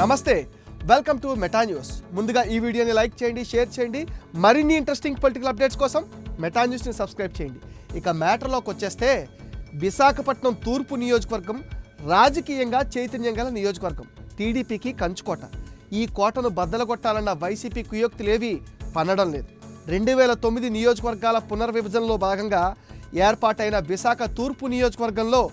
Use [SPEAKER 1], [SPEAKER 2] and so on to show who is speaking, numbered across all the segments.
[SPEAKER 1] నమస్తే welcome to meta news. ముందుగా ఈ వీడియోని లైక్ చేయండి షేర్ చేయండి. మరిన్ని ఇంట్రెస్టింగ్ పొలిటికల్ అప్డేట్స్ కోసం మెటా న్యూస్ని సబ్స్క్రైబ్ చేయండి. ఇక మ్యాటర్లోకి వచ్చేస్తే విశాఖపట్నం తూర్పు నియోజకవర్గం రాజకీయంగా చైతన్యం గల నియోజకవర్గం టీడీపీకి కంచుకోట. ఈ కోటను బద్దలగొట్టాలన్న వైసీపీ కుయోక్తులేవి పనడం లేదు. రెండు వేల తొమ్మిది నియోజకవర్గాల పునర్విభజనలో భాగంగా ఏర్పాటైన విశాఖ తూర్పు నియోజకవర్గంలో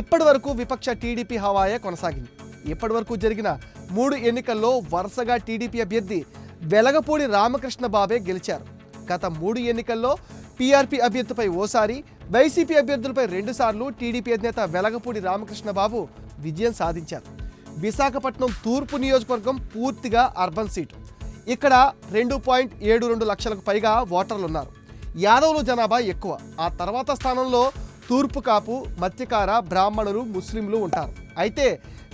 [SPEAKER 1] ఇప్పటి వరకు విపక్ష టీడీపీ హవాయే కొనసాగింది. ఇప్పటి వరకు జరిగిన మూడు ఎన్నికల్లో వరుసగా టీడీపీ అభ్యర్థి వెలగపూడి రామకృష్ణ బాబే గెలిచారు. గత మూడు ఎన్నికల్లో పీఆర్పీ అభ్యర్థిపై ఓసారి వైసీపీ అభ్యర్థులపై రెండుసార్లు టీడీపీ అధినేత వెలగపూడి రామకృష్ణ బాబు విజయం సాధించారు. విశాఖపట్నం తూర్పు నియోజకవర్గం పూర్తిగా అర్బన్ సీటు. ఇక్కడ రెండు పాయింట్ ఏడు రెండు లక్షలకు పైగా ఓటర్లు ఉన్నారు యాదవులు జనాభా ఎక్కువ. ఆ తర్వాత స్థానంలో తూర్పు కాపు మత్స్యకార బ్రాహ్మణులు ముస్లింలు ఉంటారు. అయితే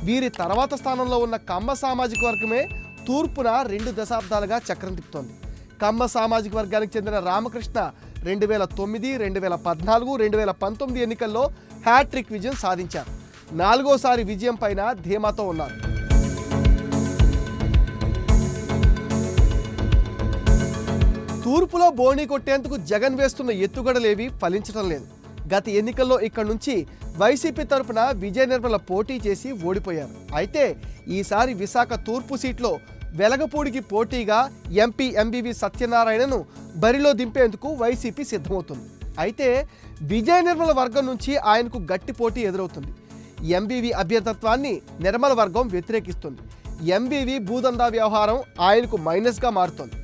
[SPEAKER 1] వీరి తర్వాత స్థానంలో ఉన్న కమ్మ సామాజిక వర్గమే తూర్పున రెండు దశాబ్దాలుగా చక్రం తిప్పుతోంది. కమ్మ సామాజిక వర్గానికి చెందిన రామకృష్ణ రెండు వేల తొమ్మిది రెండు వేల పద్నాలుగు రెండు వేల పంతొమ్మిది ఎన్నికల్లో హ్యాట్రిక్ విజయం సాధించారు. నాలుగోసారి విజయం పైన ధీమాతో ఉన్నారు. తూర్పులో బోణి కొట్టేందుకు జగన్ వేస్తున్న ఎత్తుగడలేవి ఫలించడం లేదు. గత ఎన్నికల్లో ఇక్కడ నుంచి వైసీపీ తరపున విజయ నిర్మల పోటీ చేసి ఓడిపోయారు. అయితే ఈసారి విశాఖ తూర్పు సీట్లో వెలగపూడికి పోటీగా ఎంపీ ఎంబీవి సత్యనారాయణను బరిలో దింపేందుకు వైసీపీ సిద్ధమవుతుంది. అయితే విజయ నిర్మల వర్గం నుంచి ఆయనకు గట్టి పోటీ ఎదురవుతుంది. ఎంబీవి అభ్యర్థత్వాన్ని నిర్మల వర్గం వ్యతిరేకిస్తుంది. ఎంబీవి భూదందా వ్యవహారం ఆయనకు మైనస్గా మారుతోంది.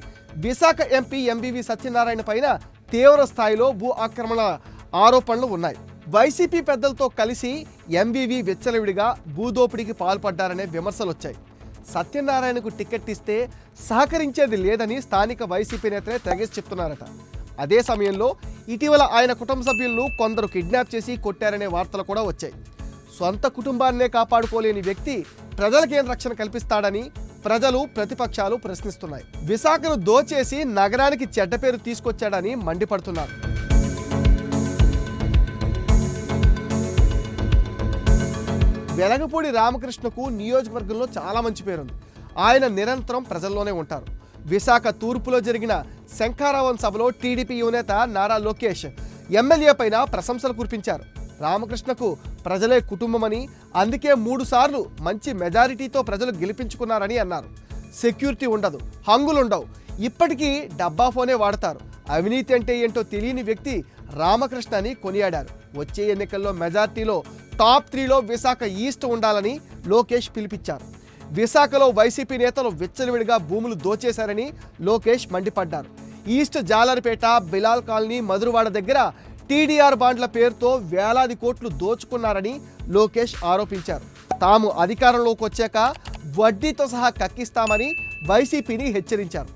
[SPEAKER 1] విశాఖ ఎంపీ ఎంబీవి సత్యనారాయణ పైన తీవ్ర స్థాయిలో భూ ఆక్రమణ ఆరోపణలు ఉన్నాయి. వైసీపీ పెద్దలతో కలిసి ఎంబీవీ వెచ్చలవిడిగా భూదోపిడికి పాల్పడ్డారనే విమర్శలు వచ్చాయి సత్యనారాయణకు టికెట్ ఇస్తే సహకరించేది లేదని స్థానిక వైసీపీ నేతలే తెగేసి చెప్తున్నారట. అదే సమయంలో ఇటీవల ఆయన కుటుంబ సభ్యులను కొందరు కిడ్నాప్ చేసి కొట్టారనే వార్తలు కూడా వచ్చాయి. సొంత కుటుంబాన్నే కాపాడుకోలేని వ్యక్తి ప్రజలకేం రక్షణ కల్పిస్తాడని ప్రజలు ప్రతిపక్షాలు ప్రశ్నిస్తున్నాయి. విశాఖను దోచేసి నగరానికి చెడ్డ పేరు తీసుకొచ్చాడని మండిపడుతున్నారు. వెలగపూడి రామకృష్ణకు నియోజకవర్గంలో చాలా మంచి పేరుంది. ఆయన నిరంతరం ప్రజల్లోనే ఉంటారు. విశాఖ తూర్పులో జరిగిన శంఖారావం సభలో టీడీపీ యువనేత నారా లోకేష్ ఎమ్మెల్యే పైన ప్రశంసలు కురిపించారు. రామకృష్ణకు ప్రజలే కుటుంబమని అందుకే మూడు సార్లు మంచి మెజారిటీతో ప్రజలు గెలిపించుకున్నారని అన్నారు. సెక్యూరిటీ ఉండదు హంగులుండవు. ఇప్పటికీ డబ్బా ఫోనే వాడతారు. అవినీతి అంటే ఏంటో తెలియని వ్యక్తి రామకృష్ణ అని కొనియాడారు. వచ్చే ఎన్నికల్లో మెజార్టీలో టాప్ త్రీలో విశాఖ ఈస్ట్ ఉండాలని లోకేష్ పిలిపించారు. విశాఖలో వైసీపీ నేతలు విచ్చలవిడిగా భూములు దోచేశారని లోకేష్ మండిపడ్డారు. ఈస్ట్ జాలర్పేట బిలాల్ కాలనీ మధురవాడ దగ్గర టీడీఆర్ బాండ్ల పేరుతో వేలాది కోట్లు దోచుకున్నారని లోకేష్ ఆరోపించారు. తాము అధికారంలోకి వచ్చాక వడ్డీతో సహా కక్కిస్తామని వైసీపీని హెచ్చరించారు.